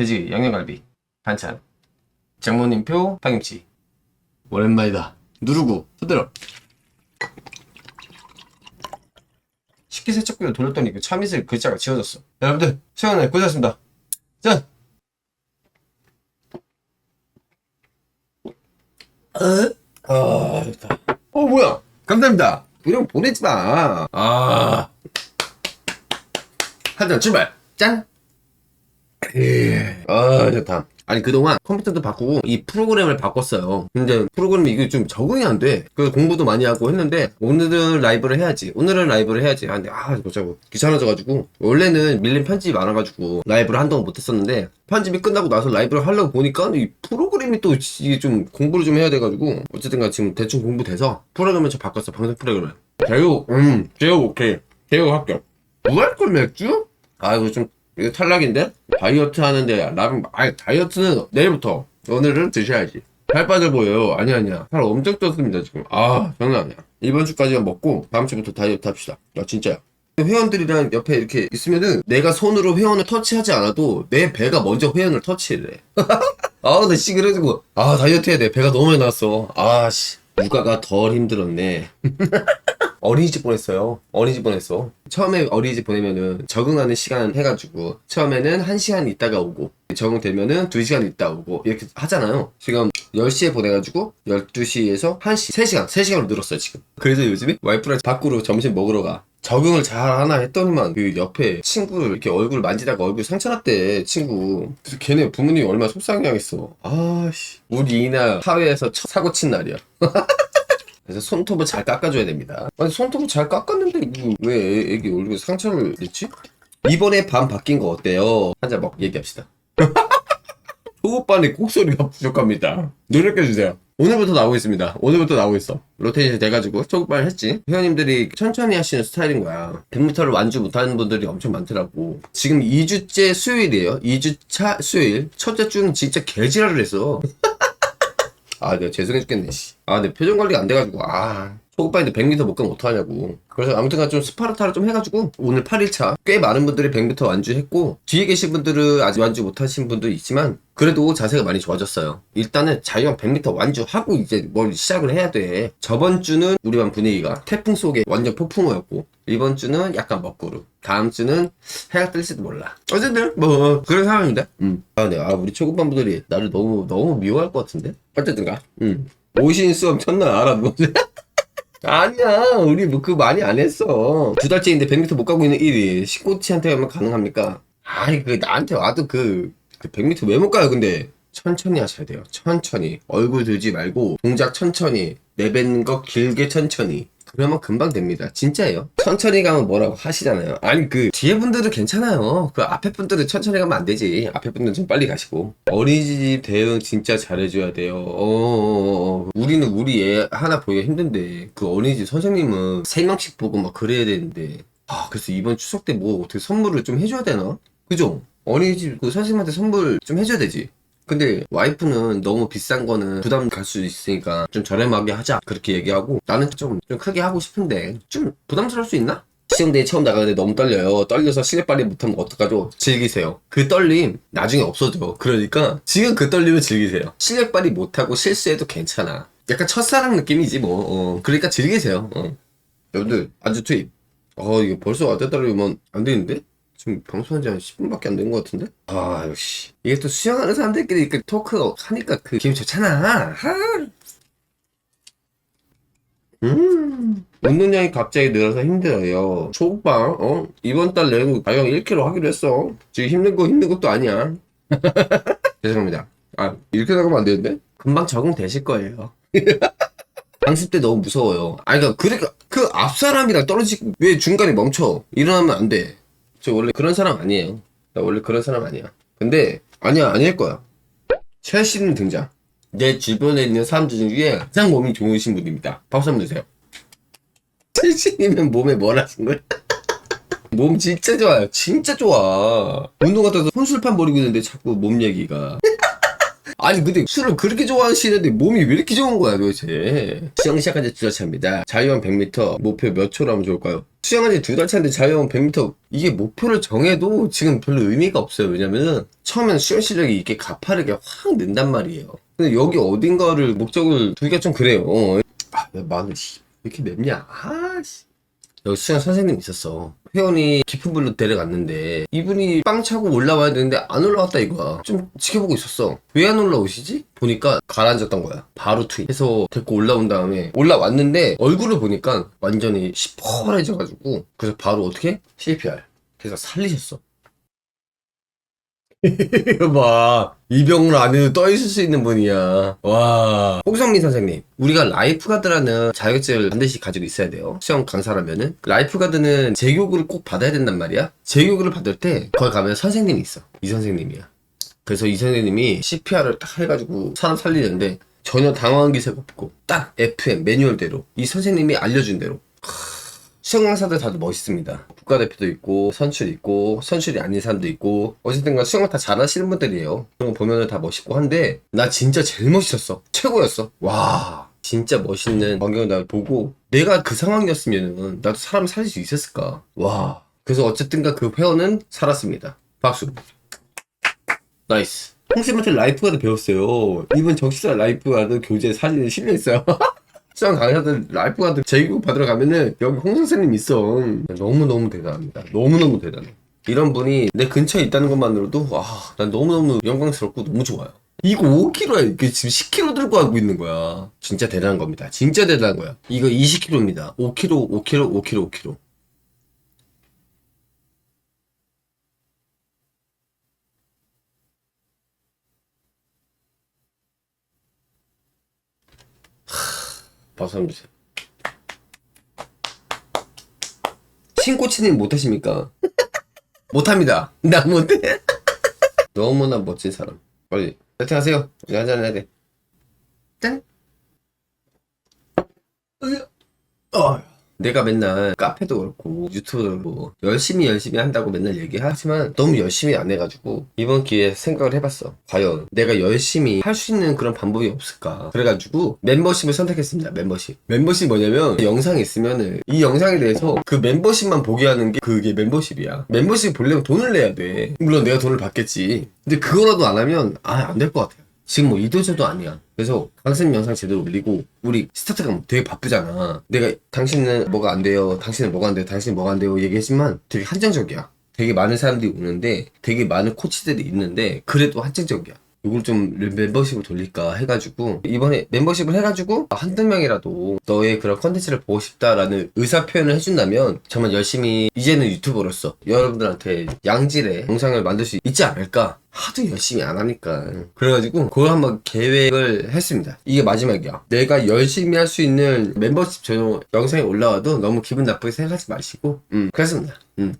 돼지 양념갈비 반찬 장모님표 파김치 오랜만이다 누르고 흔들어 식기세척기로 돌렸더니 그 참이슬 글자가 지워졌어 여러분들 시간에 고생하셨습니다 짠 아, 좋다. 어, 뭐야? 감사합니다. 이런 거 보내지 마. 아. 한잔 출발. 짠. 예. 아, 좋다. 아니, 그동안 컴퓨터도 바꾸고 이 프로그램을 바꿨어요. 근데 프로그램이 이게 좀 적응이 안 돼. 그래서 공부도 많이 하고 했는데 오늘은 라이브를 해야지. 오늘은 라이브를 해야지. 아, 근데 아, 어쩌고 귀찮아져가지고 원래는 밀린 편집이 많아가지고 라이브를 한동안 못했었는데 편집이 끝나고 나서 라이브를 하려고 보니까 이 프로그램이 또 이게 좀 공부를 좀 해야 돼가지고 어쨌든가 지금 대충 공부돼서 프로그램을 좀 바꿨어 방송 프로그램을. 제육, 음, 제육 오케이. 제육 합격. 무알콜 맥주? 아 이거 좀 이거 탈락인데? 다이어트 하는데 라면 아 다이어트는 내일부터 오늘은 드셔야지 살 빠져 보여요 아니 아니야 살 엄청 쪘습니다 지금 아 장난 아니야 이번 주까지만 먹고 다음 주부터 다이어트 합시다 아 진짜야 회원들이랑 옆에 이렇게 있으면은 내가 손으로 회원을 터치하지 않아도 내 배가 먼저 회원을 터치해 아, 나 씨, 그래가지고, 아, 다이어트 해야 돼. 배가 너무 많이 나왔어. 아, 씨. 육아가 덜 힘들었네. 어린이집 보냈어요. 어린이집 보냈어. 처음에 어린이집 보내면은 적응하는 시간 해가지고 처음에는 1시간 있다가 오고 적응되면은 2시간 있다 오고 이렇게 하잖아요. 지금 10시에 보내가지고 12시에서 1시, 3시간, 3시간으로 늘었어요 지금. 그래서 요즘에 와이프랑 밖으로 점심 먹으러 가. 적응을 잘 하나 했더니만 그 옆에 친구 이렇게 얼굴 만지다가 얼굴 상처났대 친구 그래서 걔네 부모님이 얼마나 속상해하겠어 아씨 우리 이나 사회에서 첫 사고 친 날이야 그래서 손톱을 잘 깎아줘야 됩니다. 아니 손톱을 잘 깎았는데 왜 애- 애기 얼굴에 상처를 냈지? 이번에 반 바뀐 거 어때요? 한잔 먹고 얘기합시다. 소오빠의 곡소리가 부족합니다. 노력해주세요. 오늘부터 나오고 있습니다. 오늘부터 나오고 있어. 로테이션 돼가지고 초급발 했지. 회원님들이 천천히 하시는 스타일인 거야. 100m를 완주 못하는 분들이 엄청 많더라고. 지금 2주째 수요일이에요. 2주차 수요일. 첫째 주는 진짜 개지랄을 했어. 아, 내가 죄송해 죽겠네, 씨. 아, 내 표정 관리가 안 돼가지고, 아. 초급반인데 100m 못 가면 어떡하냐고. 그래서 아무튼 좀 스파르타를 좀 해가지고, 오늘 8일차. 꽤 많은 분들이 100m 완주했고, 뒤에 계신 분들은 아직 완주 못하신 분도 있지만, 그래도 자세가 많이 좋아졌어요. 일단은 자유형 100m 완주하고 이제 뭘 시작을 해야 돼. 저번 주는 우리 반 분위기가 태풍 속에 완전 폭풍우였고, 이번 주는 약간 먹구름. 다음 주는 해가 뜰지도 몰라. 어쨌든, 뭐, 그런 상황입니다. 음. 아, 네. 아, 우리 초급반 분들이 나를 너무, 너무 미워할 것 같은데? 어쨌든가. 음. 오신 수업 첫날 알아보고. 아니야, 우리 뭐 그거 많이 안 했어. 두 달째인데 100m 못 가고 있는 1위. 식꼬치한테 하면 가능합니까? 아이, 그, 나한테 와도 그, 그 100m 왜 못 가요, 근데? 천천히 하셔야 돼요. 천천히. 얼굴 들지 말고, 동작 천천히. 내뱉는 거 길게 천천히. 그러면 금방 됩니다. 진짜예요. 천천히 가면 뭐라고 하시잖아요. 아니, 그, 뒤에 분들은 괜찮아요. 그 앞에 분들은 천천히 가면 안 되지. 앞에 분들은 좀 빨리 가시고. 어린이집 대응 진짜 잘해줘야 돼요. 어, 우리는 우리 애 하나 보기가 힘든데, 그 어린이집 선생님은 세 명씩 보고 막 그래야 되는데. 아, 그래서 이번 추석 때 뭐 어떻게 선물을 좀 해줘야 되나? 그죠? 어린이집 그 선생님한테 선물 좀 해줘야 되지. 근데 와이프는 너무 비싼 거는 부담 갈 수 있으니까 좀 저렴하게 하자 그렇게 얘기하고 나는 좀, 좀 크게 하고 싶은데 좀 부담스러울 수 있나? 시험대에 처음 나가는데 너무 떨려요 떨려서 발휘 못하면 어떡하죠? 즐기세요 그 떨림 나중에 없어져 그러니까 지금 그 떨림을 즐기세요 발휘 못하고 실수해도 괜찮아 약간 첫사랑 느낌이지 뭐 어. 그러니까 즐기세요 어. 여러분들 안주 투입 어 이거 벌써 아대따르면 안 되는데? 지금 방송한 지 한 10분밖에 안 된 것 같은데? 아, 역시. 이게 또 수영하는 사람들끼리 이렇게 토크 하니까 그 기분 좋잖아. 하. 음. 운동량이 갑자기 늘어서 힘들어요. 초급방, 어? 이번 달 내로 가령 1kg 하기로 했어. 지금 힘든 거 힘든 것도 아니야. 죄송합니다. 아, 이렇게 나가면 안 되는데? 금방 적응되실 거예요. 강습 때 너무 무서워요. 아, 그니까, 그러니까, 그 앞 사람이랑 떨어지고, 왜 중간에 멈춰? 일어나면 안 돼. 저 원래 그런 사람 아니에요. 나 원래 그런 사람 아니야. 근데 아니야 아닐 거야. 첼시는 등장. 내 주변에 있는 사람들 중에 가장 몸이 좋으신 분입니다. 박수 한번 주세요. 첼시님은 몸에 뭘 하신 거야? 몸 진짜 좋아요. 진짜 좋아. 운동 와서 혼술판 버리고 있는데 자꾸 몸 얘기가. 아니 근데 술을 그렇게 좋아하시는데 몸이 왜 이렇게 좋은 거야 도대체? 수영 시작한 지 두 달 차입니다. 자유형 100m 목표 몇 초로 하면 좋을까요? 수영한 지 두 달 차인데 자유형 100m 이게 목표를 정해도 지금 별로 의미가 없어요. 왜냐면은 처음엔 수영 실력이 이렇게 가파르게 확 는단 말이에요. 근데 여기 어딘가를 목적을 두기가 좀 그래요. 어. 아, 왜 이렇게 맵냐? 아씨 여기 수영 선생님 있었어. 회원이 깊은 물로 데려갔는데 이분이 빵 차고 올라와야 되는데 안 올라왔다 이거야. 좀 지켜보고 있었어. 왜 안 올라오시지? 보니까 가라앉았던 거야. 바로 투입 해서 데리고 올라온 다음에 올라왔는데 얼굴을 보니까 완전히 시퍼래져가지고 그래서 바로 어떻게? CPR. 그래서 살리셨어. 봐. 이병을 안 해도 떠 있을 수 있는 분이야. 와. 홍성민 선생님. 우리가 라이프가드라는 자격증을 반드시 가지고 있어야 돼요. 수영 강사라면은. 라이프가드는 재교육을 꼭 받아야 된단 말이야. 재교육을 받을 때 거기 가면 선생님이 있어. 이 선생님이야. 그래서 이 선생님이 CPR을 딱 해가지고 사람 살리는데 전혀 당황한 기세가 없고 딱 FM 매뉴얼대로 이 선생님이 알려준 대로 수영 강사들 다들 멋있습니다. 국가대표도 있고, 선출 있고, 선출이 아닌 사람도 있고, 어쨌든간 수영을 다 잘하시는 분들이에요. 그런 거 보면은 다 멋있고 한데, 나 진짜 제일 멋있었어. 최고였어. 와. 진짜 멋있는 광경을 나 보고, 내가 그 상황이었으면은, 나도 사람 살릴 수 있었을까. 와. 그래서 어쨌든간 그 회원은 살았습니다. 박수. 나이스. 홍쌤한테 라이프가드 배웠어요. 이분 적시자 라이프가드 교재 사진에 실려있어요. 수영 강사들 라이프가드 재교육 받으러 가면은 여기 홍 선생님 있어. 너무너무 대단합니다. 너무너무 대단해. 이런 분이 내 근처에 있다는 것만으로도 와, 난 너무너무 영광스럽고 너무 좋아요. 이거 5kg야. 이게 지금 10kg 들고 가고 있는 거야. 진짜 대단한 겁니다. 진짜 대단한 거야. 이거 20kg입니다. 5kg, 5kg, 5kg, 5kg. 박수 한번 주세요. 신코치님 못하십니까? 못합니다. 나 못해. 너무나 멋진 사람. 빨리 파이팅 하세요. 우리 한잔 해야 돼. 짠. 어. 내가 맨날 카페도 그렇고 유튜브도 그렇고 열심히 열심히 한다고 맨날 얘기하지만 너무 열심히 안 해가지고 이번 기회에 생각을 해봤어. 과연 내가 열심히 할 수 있는 그런 방법이 없을까? 그래가지고 멤버십을 선택했습니다 멤버십. 멤버십 뭐냐면 영상이 있으면은 이 영상에 대해서 그 멤버십만 보게 하는 게 그게 멤버십이야. 멤버십 보려면 돈을 내야 돼. 물론 내가 돈을 받겠지. 근데 그거라도 안 하면 아 안 될 것 같아 지금 뭐 이도저도 아니야. 그래서 강쌤 영상 제대로 올리고 우리 스타트가 되게 바쁘잖아. 내가 당신은 뭐가 안 돼요. 당신은 뭐가 안 돼요. 당신은 뭐가 안 돼요. 얘기했지만 되게 한정적이야. 되게 많은 사람들이 오는데 되게 많은 코치들이 있는데 그래도 한정적이야. 이걸 좀 멤버십을 돌릴까 해가지고 이번에 멤버십을 해가지고 한두 명이라도 너의 그런 컨텐츠를 보고 싶다라는 의사 표현을 해준다면 정말 열심히 이제는 유튜버로서 여러분들한테 양질의 영상을 만들 수 있지 않을까? 하도 열심히 안 하니까. 그래가지고 그걸 한번 계획을 했습니다. 이게 마지막이야. 내가 열심히 할 수 있는 멤버십 전용 영상이 올라와도 너무 기분 나쁘게 생각하지 마시고 음 그렇습니다. 음.